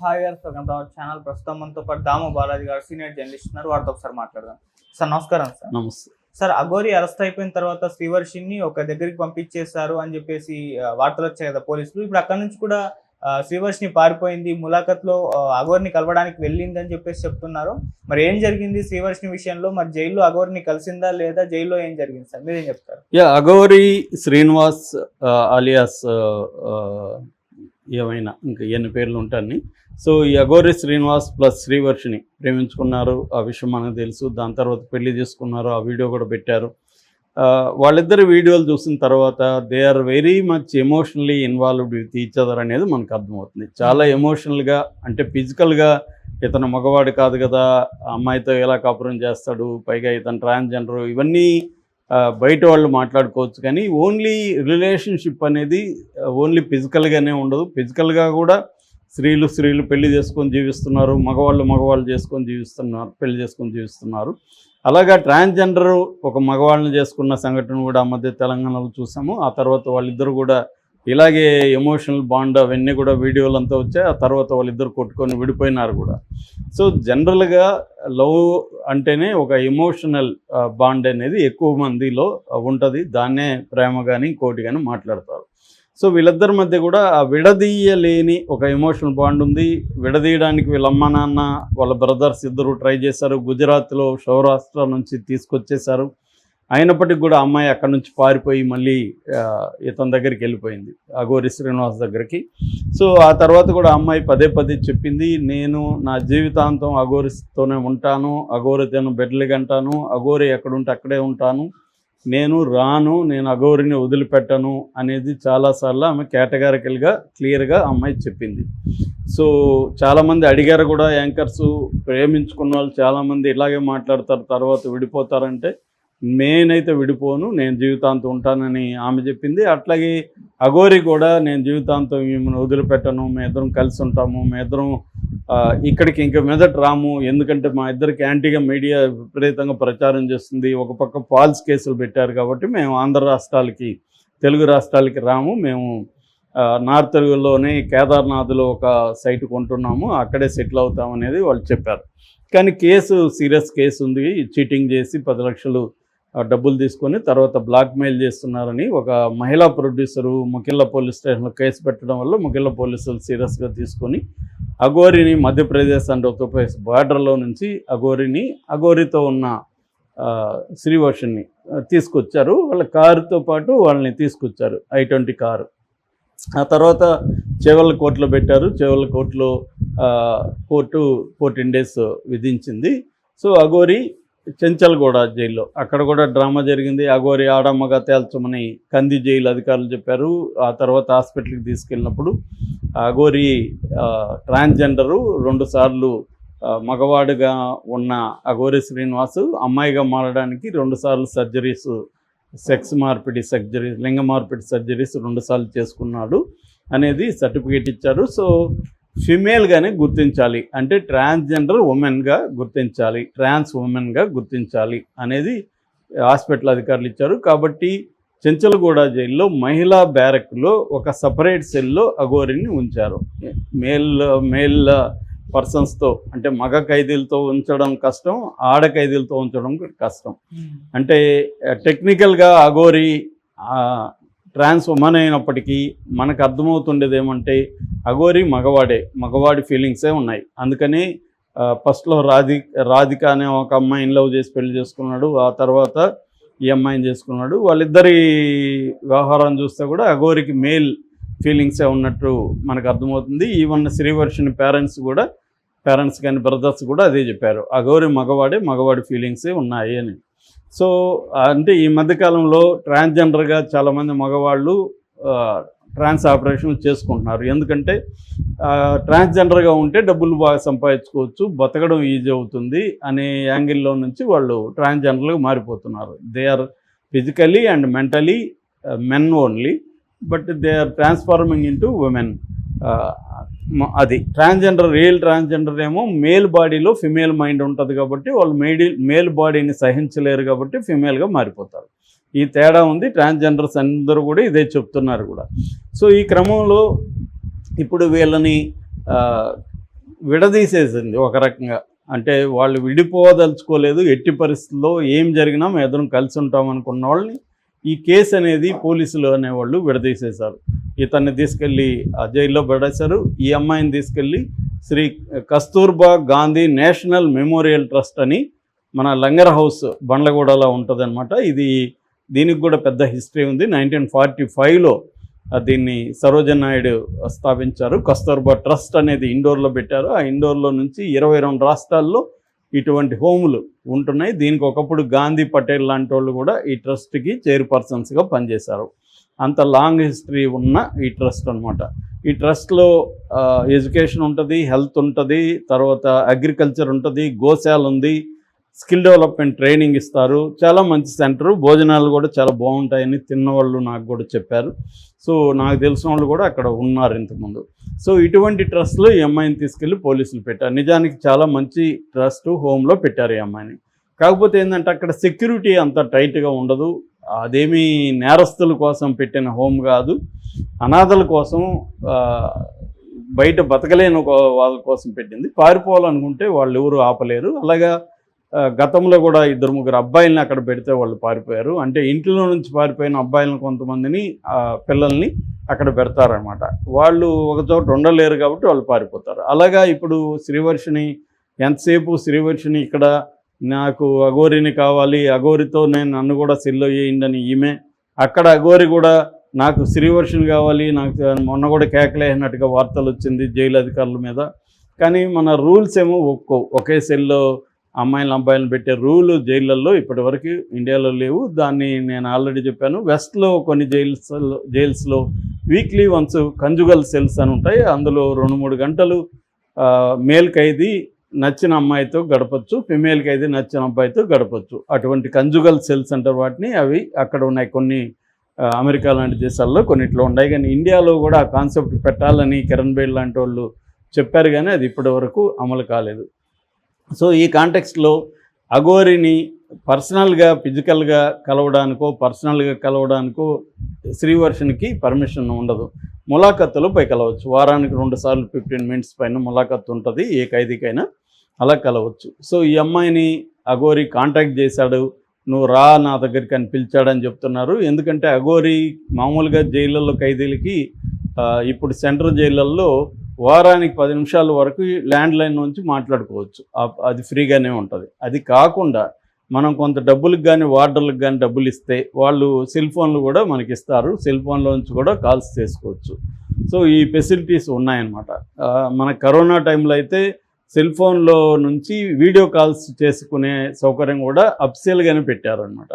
Hi గారు welcome to our channel ప్రస్తుతం మనతో పాటు దాము బాలాజీ గారు సీనియర్ జర్నలిస్ట్ ఉన్నారు. వారితో ఒకసారి మాట్లాడదాం. సార్ నమస్కారం సార్. నమస్తే. సార్ అఘోరి అరెస్ట్ అయిపోయిన తర్వాత శ్రీవర్షిని ఒక దగ్గరికి పంపించేశారు అని చెప్పేసి వార్తలు వచ్చాయి కదా పోలీసులు. ఇప్పుడు అక్కడ నుంచి కూడా శ్రీవర్షిని పారిపోయింది ములాఖత్లో ఆ, అఘోరిని కలవడానికి వెళ్ళింది అని చెప్పేసి చెప్తున్నారు. మరి ఏం జరిగింది శ్రీవర్షిని విషయంలో? మరి జైల్లో అఘోరిని కలిసిందా లేదా జైల్లో ఏం జరిగింది సార్? మీరేం చెప్తారు? యా అగౌరి శ్రీనివాస్ అలియాస్ ఏమైనా ఇంకా ఎన్ని పేర్లు ఉంటాయని. సో ఈ అఘోరి శ్రీనివాస్ ప్లస్ శ్రీవర్షిని ప్రేమించుకున్నారు. ఆ విషయం మనకు తెలుసు. దాని తర్వాత పెళ్ళి చేసుకున్నారు. ఆ వీడియో కూడా పెట్టారు. వాళ్ళిద్దరు వీడియోలు చూసిన తర్వాత they are very much emotionally involved with each other అనేది మనకు అర్థమవుతుంది. చాలా ఎమోషనల్గా అంటే ఫిజికల్గా ఇతను మగవాడు కాదు కదా అమ్మాయితో ఎలా కాపురం చేస్తాడు పైగా ఇతను ట్రాన్స్జెండర్ ఇవన్నీ బయట వాళ్ళు మాట్లాడుకోవచ్చు. కానీ ఓన్లీ రిలేషన్షిప్ అనేది ఓన్లీ ఫిజికల్గానే ఉండదు. ఫిజికల్గా కూడా స్త్రీలు స్త్రీలు పెళ్ళి చేసుకొని జీవిస్తున్నారు. మగవాళ్ళు మగవాళ్ళు చేసుకొని జీవిస్తున్నారు పెళ్ళి చేసుకొని జీవిస్తున్నారు. అలాగా ట్రాన్స్జెండర్ ఒక మగవాళ్ళని చేసుకున్న సంఘటన కూడా ఆ మధ్య తెలంగాణలో చూసాము. ఆ తర్వాత వాళ్ళిద్దరు కూడా ఇలాగే ఎమోషనల్ బాండ్ అవన్నీ కూడా వీడియోలు అంతా వచ్చాయి ఆ తర్వాత వాళ్ళిద్దరు కొట్టుకొని విడిపోయినారు కూడా. సో జనరల్గా లవ్ అంటేనే ఒక ఎమోషనల్ బాండ్ అనేది ఎక్కువ మందిలో ఉంటుంది. దాన్నే ప్రేమ కానీ కోటి కానీ మాట్లాడతారు. సో వీళ్ళిద్దరి మధ్య కూడా ఆ విడదీయలేని ఒక ఎమోషనల్ బాండ్ ఉంది. విడదీయడానికి వీళ్ళ అమ్మ నాన్న వాళ్ళ బ్రదర్స్ ఇద్దరు ట్రై చేశారు. గుజరాత్లో సౌరాష్ట్ర నుంచి తీసుకొచ్చేశారు. అయినప్పటికీ కూడా అమ్మాయి అక్కడ నుంచి పారిపోయి మళ్ళీ ఇతని దగ్గరికి వెళ్ళిపోయింది అఘోరి శ్రీనివాస్ దగ్గరికి. సో ఆ తర్వాత కూడా అమ్మాయి పదే పదే చెప్పింది నేను నా జీవితాంతం అఘోరిస్తోనే ఉంటాను అఘోరితోను బెడ్లు గంటాను అఘోరి ఎక్కడుంటే అక్కడే ఉంటాను నేను రాను నేను అఘోరిని వదిలిపెట్టను అనేది చాలాసార్లు ఆమె కేటగారికల్గా క్లియర్గా అమ్మాయి చెప్పింది. సో చాలామంది అడిగారు కూడా యాంకర్స్ ప్రేమించుకున్న వాళ్ళు చాలామంది ఇలాగే మాట్లాడతారు తర్వాత విడిపోతారంటే నేనైతే విడిపోను నేను జీవితాంతం ఉంటానని ఆమె చెప్పింది. అట్లాగే అఘోరి కూడా నేను జీవితాంతం మిమ్మల్ని వదిలిపెట్టను మేము ఇద్దరం కలిసి ఉంటాము మేము ఇద్దరం ఇక్కడికి ఇంక మీదట రాము. ఎందుకంటే మా ఇద్దరికి యాంటీగా మీడియా విపరీతంగా ప్రచారం చేస్తుంది. ఒక పక్క ఫాల్స్ కేసులు పెట్టారు కాబట్టి మేము ఆంధ్ర రాష్ట్రాలకి తెలుగు రాష్ట్రాలకి రాము. మేము నార్త్ తెలుగులోనే కేదార్నాథ్లో ఒక సైట్ కొంటున్నాము. అక్కడే సెటిల్ అవుతామనేది వాళ్ళు చెప్పారు. కానీ కేసు సీరియస్ కేసు ఉంది. చీటింగ్ చేసి పది లక్షలు డబ్బులు తీసుకొని తర్వాత బ్లాక్మెయిల్ చేస్తున్నారని ఒక మహిళా ప్రొడ్యూసరు ముకిల్ల పోలీస్ స్టేషన్లో కేసు పెట్టడం వల్ల ముకిల్ల పోలీసులు సీరియస్గా తీసుకొని అఘోరిని మధ్యప్రదేశ్ అండ్ ఉత్తరప్రదేశ్ బార్డర్లో నుంచి అఘోరిని అఘోరితో ఉన్న శ్రీవర్షన్ని తీసుకొచ్చారు. వాళ్ళ కారుతో పాటు వాళ్ళని తీసుకొచ్చారు ఐ ట్వంటీ కారు. ఆ తర్వాత చెవల కోర్టులో పెట్టారు. చేవల కోర్టులో కోర్టు ఫోర్టీన్ డేస్ విధించింది. సో అఘోరి చెంచల్గూడ జైల్లో. అక్కడ కూడా డ్రామా జరిగింది. అఘోరి ఆడమ్మగా తేల్చమని కంది జైలు అధికారులు చెప్పారు. ఆ తర్వాత హాస్పిటల్కి తీసుకెళ్ళినప్పుడు అఘోరి ట్రాన్స్జెండరు రెండుసార్లు మగవాడుగా ఉన్న అఘోరి శ్రీనివాసు అమ్మాయిగా మారడానికి రెండుసార్లు సర్జరీస్ సెక్స్ మార్పిడి సర్జరీస్ లింగ మార్పిడి సర్జరీస్ రెండుసార్లు చేసుకున్నాడు అనేది సర్టిఫికేట్ ఇచ్చారు. సో ఫిమేల్గానే గుర్తించాలి. అంటే ట్రాన్స్జెండర్ ఉమెన్గా గుర్తించాలి. ట్రాన్స్ ఉమెన్గా గుర్తించాలి అనేది హాస్పిటల్ అధికారులు ఇచ్చారు. కాబట్టి చెంచలగూడ జైల్లో మహిళా బ్యారక్లో ఒక సపరేట్ సెల్లో అఘోరిని ఉంచారు. మేల్ మేల్ పర్సన్స్తో అంటే మగ ఖైదీలతో ఉంచడం కష్టం ఆడ ఖైదీలతో ఉంచడం కష్టం. అంటే టెక్నికల్గా అఘోరి ట్రాన్స్ ఉమెన్ అయినప్పటికీ మనకు అర్థమవుతుండేది ఏమంటే అఘోరి మగవాడే మగవాడి ఫీలింగ్సే ఉన్నాయి. అందుకని ఫస్ట్లో రాధి రాధిక అనే ఒక అమ్మాయిని లవ్ చేసి పెళ్ళి చేసుకున్నాడు. ఆ తర్వాత ఈ అమ్మాయిని చేసుకున్నాడు. వాళ్ళిద్దరి వ్యవహారం చూస్తే కూడా అఘోరికి మేల్ ఫీలింగ్సే ఉన్నట్టు మనకు అర్థమవుతుంది. ఈవన్న శ్రీవర్షిని పేరెంట్స్ కూడా పేరెంట్స్ కానీ బ్రదర్స్ కూడా అదే చెప్పారు. అఘోరి మగవాడే మగవాడి ఫీలింగ్సే ఉన్నాయి అని. సో అంటే ఈ మధ్యకాలంలో ట్రాన్స్జెండర్గా చాలామంది మగవాళ్ళు ట్రాన్స్ ఆపరేషన్లు చేసుకుంటున్నారు. ఎందుకంటే ట్రాన్స్జెండర్గా ఉంటే డబ్బులు బాగా సంపాదించుకోవచ్చు బతకడం ఈజీ అవుతుంది అనే యాంగిల్లో నుంచి వాళ్ళు ట్రాన్స్జెండర్లకు మారిపోతున్నారు. They are physically and mentally men only but they are transforming into women. అది ట్రాన్స్జెండర్ రియల్ ట్రాన్స్జెండర్ ఏమో మేల్ బాడీలో ఫిమేల్ మైండ్ ఉంటుంది కాబట్టి వాళ్ళు మేడి మేల్ బాడీని సహించలేరు కాబట్టి ఫిమేల్గా మారిపోతారు. ఈ తేడా ఉంది. ట్రాన్స్జెండర్స్ అందరూ కూడా ఇదే చెప్తున్నారు కూడా. సో ఈ క్రమంలో ఇప్పుడు వీళ్ళని విడదీసేసింది ఒక రకంగా. అంటే వాళ్ళు విడిపోదలుచుకోలేదు. ఎట్టి పరిస్థితుల్లో ఏం జరిగినా మేము ఎదురు కలిసి ఉంటాం అనుకున్న వాళ్ళని ఈ కేసు అనేది పోలీసులు అనేవాళ్ళు విడదీసేశారు. ఇతన్ని తీసుకెళ్ళి ఆ జైల్లో పడేశారు. ఈ అమ్మాయిని తీసుకెళ్ళి Sri Kasturba Gandhi national memorial trust అని మన లంగర్ హౌస్ బండ్లగూడలో ఉంటుందన్నమాట. ఇది దీనికి కూడా పెద్ద హిస్టరీ ఉంది. నైన్టీన్ ఫార్టీ ఫైవ్లో దీన్ని సరోజన్ నాయుడు స్థాపించారు. కస్తూర్బా ట్రస్ట్ అనేది ఇండోర్లో పెట్టారు. ఆ ఇండోర్లో నుంచి ఇరవై రెండు రాష్ట్రాల్లో ఇటువంటి హోములు ఉంటున్నాయి. దీనికి ఒకప్పుడు గాంధీ పటేల్ లాంటి వాళ్ళు కూడా ఈ ట్రస్ట్కి చైర్పర్సన్స్గా పనిచేశారు. అంత లాంగ్ హిస్టరీ ఉన్న ఈ ట్రస్ట్ అనమాట ఈ ట్రస్ట్లో ఎడ్యుకేషన్ ఉంటుంది హెల్త్ ఉంటుంది తర్వాత అగ్రికల్చర్ ఉంటుంది గోశాల ఉంది స్కిల్ డెవలప్మెంట్ ట్రైనింగ్ ఇస్తారు. చాలా మంచి సెంటరు. భోజనాలు కూడా చాలా బాగుంటాయని తిన్నవాళ్ళు నాకు కూడా చెప్పారు. సో నాకు తెలిసిన వాళ్ళు కూడా అక్కడ ఉన్నారు ఇంతకుముందు. సో ఇటువంటి ట్రస్ట్లో ఈ అమ్మాయిని తీసుకెళ్ళి పోలీసులు పెట్టారు. నిజానికి చాలా మంచి ట్రస్ట్ హోమ్లో పెట్టారు ఈ అమ్మాయిని. కాకపోతే ఏంటంటే అక్కడ సెక్యూరిటీ అంత టైట్గా ఉండదు. అదేమీ నేరస్తుల కోసం పెట్టిన హోమ్ కాదు. అనాథల కోసం బయట బతకలేని వాళ్ళ కోసం పెట్టింది. పారిపోవాలనుకుంటే వాళ్ళు ఎవరు ఆపలేరు. అలాగా గతంలో కూడా ఇద్దరు ముగ్గురు అబ్బాయిల్ని అక్కడ పెడితే వాళ్ళు పారిపోయారు. అంటే ఇంట్లో నుంచి పారిపోయిన అబ్బాయిలను కొంతమందిని పిల్లల్ని అక్కడ పెడతారనమాట వాళ్ళు ఒక చోట ఉండలేరు కాబట్టి వాళ్ళు పారిపోతారు. అలాగా ఇప్పుడు శ్రీవర్షిని ఎంతసేపు శ్రీవర్షిని ఇక్కడ నాకు అఘోరిని కావాలి అఘోరితో నేను నన్ను కూడా సెల్లో చేయండి ఈమె అక్కడ అఘోరి కూడా నాకు శ్రీవర్షిని కావాలి నాకు మొన్న కూడా కేకలేసినట్టుగా వార్తలు వచ్చింది జైలు అధికారుల మీద. కానీ మన రూల్స్ ఏమో ఒక్కో ఒకే సెల్లో అమ్మాయిలను అబ్బాయిలను పెట్టే రూల్ జైళ్ళల్లో ఇప్పటివరకు ఇండియాలో లేవు. దాన్ని నేను ఆల్రెడీ చెప్పాను. వెస్ట్లో కొన్ని జైల్స్ జైల్స్లో వీక్లీ వన్స్ కంజుగల్ సెల్స్ అని ఉంటాయి. అందులో రెండు మూడు గంటలు మేల్ ఖైదీ నచ్చిన అమ్మాయితో గడపచ్చు ఫిమేల్ ఖైదీ నచ్చిన అబ్బాయితో గడపచ్చు. అటువంటి కంజుగల్ సెల్స్ అంటారు వాటిని అవి అక్కడ ఉన్నాయి కొన్ని అమెరికా లాంటి దేశాల్లో కొన్నిట్లో ఉన్నాయి. కానీ ఇండియాలో కూడా ఆ కాన్సెప్ట్ పెట్టాలని కిరణ్ బేడ్ లాంటి వాళ్ళు చెప్పారు కానీ అది ఇప్పటి వరకు అమలు కాలేదు. సో ఈ కాంటెక్స్ట్లో అఘోరిని పర్సనల్గా ఫిజికల్గా కలవడానికో పర్సనల్గా కలవడానికో శ్రీవర్షన్కి పర్మిషన్ ఉండదు. ములాఖత్తులు పై కలవచ్చు. వారానికి రెండు సార్లు ఫిఫ్టీన్ మినిట్స్ పైన ములాఖత్తు ఉంటుంది. ఏ ఖైదీకైనా అలా కలవచ్చు. సో ఈ అమ్మాయిని అఘోరి కాంటాక్ట్ చేశాడు. నువ్వు రా నా దగ్గరికి అని పిలిచాడని చెప్తున్నారు. ఎందుకంటే అఘోరి మామూలుగా జైళ్ళల్లో ఖైదీలకి ఇప్పుడు సెంట్రల్ జైళ్ళల్లో వారానికి పది నిమిషాల వరకు ల్యాండ్ లైన్ నుంచి మాట్లాడుకోవచ్చు. అది ఫ్రీగానే ఉంటుంది. అది కాకుండా మనం కొంత డబ్బులకు కానీ వార్డర్లకు కానీ డబ్బులు ఇస్తే వాళ్ళు సెల్ ఫోన్లు కూడా మనకి ఇస్తారు. సెల్ ఫోన్లోంచి కూడా కాల్స్ చేసుకోవచ్చు. సో ఈ ఫెసిలిటీస్ ఉన్నాయన్నమాట. మన కరోనా టైంలో అయితే సెల్ ఫోన్లో నుంచి వీడియో కాల్స్ చేసుకునే సౌకర్యం కూడా అప్సేల్గానే పెట్టారనమాట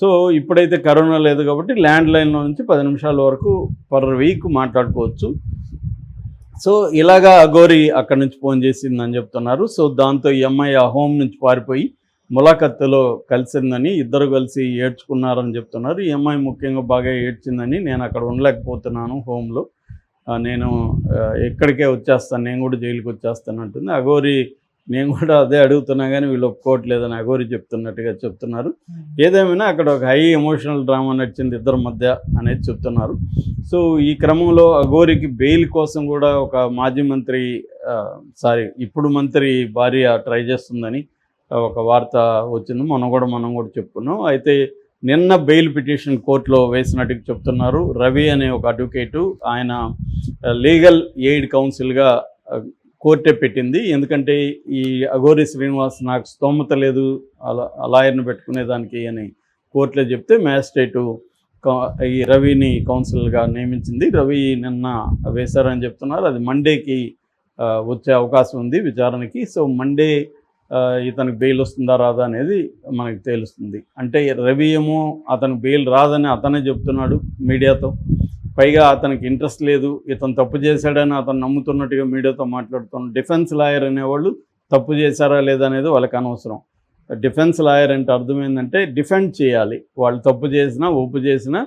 సో ఇప్పుడైతే కరోనా లేదు కాబట్టి ల్యాండ్ లైన్లో నుంచి పది నిమిషాల వరకు పర్ వీక్ మాట్లాడుకోవచ్చు. సో ఇలాగా అఘోరి అక్కడి నుంచి ఫోన్ చేసిందని చెప్తున్నారు. సో దాంతో ఈ అమ్మాయి ఆ హోమ్ నుంచి పారిపోయి ములాఖత్తులో కలిసిందని ఇద్దరు కలిసి ఏడ్చుకున్నారని చెప్తున్నారు. ఈ అమ్మాయి ముఖ్యంగా బాగా ఏడ్చిందని నేను అక్కడ ఉండలేకపోతున్నాను హోమ్లో. నేను ఎక్కడికే వచ్చేస్తాను నేను కూడా జైలుకి వచ్చేస్తాను అంటుంది అఘోరి నేను కూడా అదే అడుగుతున్నా కానీ వీళ్ళు ఒప్పుకోవట్లేదని అఘోరి చెప్తున్నట్టుగా చెప్తున్నారు. ఏదేమైనా అక్కడ ఒక హై ఎమోషనల్ డ్రామా నడిచింది ఇద్దరి మధ్య అనేది చెప్తున్నారు. సో ఈ క్రమంలో అఘోరికి బెయిల్ కోసం కూడా ఒక మాజీ మంత్రి సారీ ఇప్పుడు మంత్రి భార్య ట్రై చేస్తుందని ఒక వార్త వచ్చింది. మనం కూడా మనం కూడా చెప్పుకున్నాం. అయితే నిన్న బెయిల్ పిటిషన్ కోర్టులో వేసినట్టుగా చెప్తున్నారు. రవి అనే ఒక అడ్వకేటు ఆయన లీగల్ ఎయిడ్ కౌన్సిల్గా కోర్టే పెట్టింది. ఎందుకంటే ఈ అఘోరి శ్రీనివాస్ నాకు స్తోమత లేదు అలా లాయర్ని పెట్టుకునేదానికి అని కోర్టులో చెప్తే మ్యాజిస్ట్రేటు ఈ రవిని కౌన్సిల్గా నియమించింది. రవి నిన్న వేశారని చెప్తున్నారు. అది మండేకి వచ్చే అవకాశం ఉంది విచారణకి. సో మండే ఇతనికి బెయిల్ వస్తుందా రాదా అనేది మనకి తెలుస్తుంది. అంటే రవి ఏమో అతనికి బెయిల్ రాదని అతనే చెప్తున్నాడు మీడియాతో. పైగా అతనికి ఇంట్రెస్ట్ లేదు ఇతను తప్పు చేశాడని అతను నమ్ముతున్నట్టుగా మీడియాతో మాట్లాడుతున్నాడు డిఫెన్స్ లాయర్ అనేవాళ్ళు తప్పు చేశారా లేదా అనేది వాళ్ళకి అనవసరం. డిఫెన్స్ లాయర్ అంటే అర్థం ఏంటంటే డిఫెండ్ చేయాలి. వాళ్ళు తప్పు చేసినా ఒప్పు చేసినా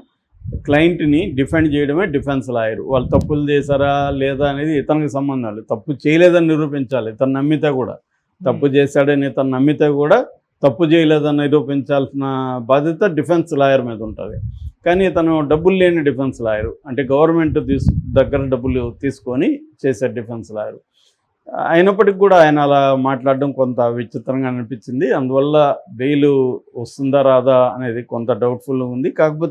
క్లయింట్ని డిఫెండ్ చేయడమే డిఫెన్స్ లాయర్. వాళ్ళు తప్పులు చేశారా లేదా అనేది ఇతనికి సంబంధం లేదు. తప్పు చేయలేదని నిరూపించాలి. ఇతను నమ్మితే కూడా తప్పు చేశాడని ఇతను నమ్మితే కూడా తప్పు చేయలేదని నిరూపించాల్సిన బాధ్యత డిఫెన్స్ లాయర్ మీద ఉంటుంది. కానీ తను డబ్బులు లేని డిఫెన్స్ లాయర్. అంటే గవర్నమెంట్ తీసు దగ్గర డబ్బులు తీసుకొని చేసే డిఫెన్స్ లాయర్. అయినప్పటికీ కూడా ఆయన అలా మాట్లాడడం కొంత విచిత్రంగా అనిపించింది. అందువల్ల బెయిల్ వస్తుందా రాదా అనేది కొంత డౌట్ఫుల్ ఉంది. కాకపోతే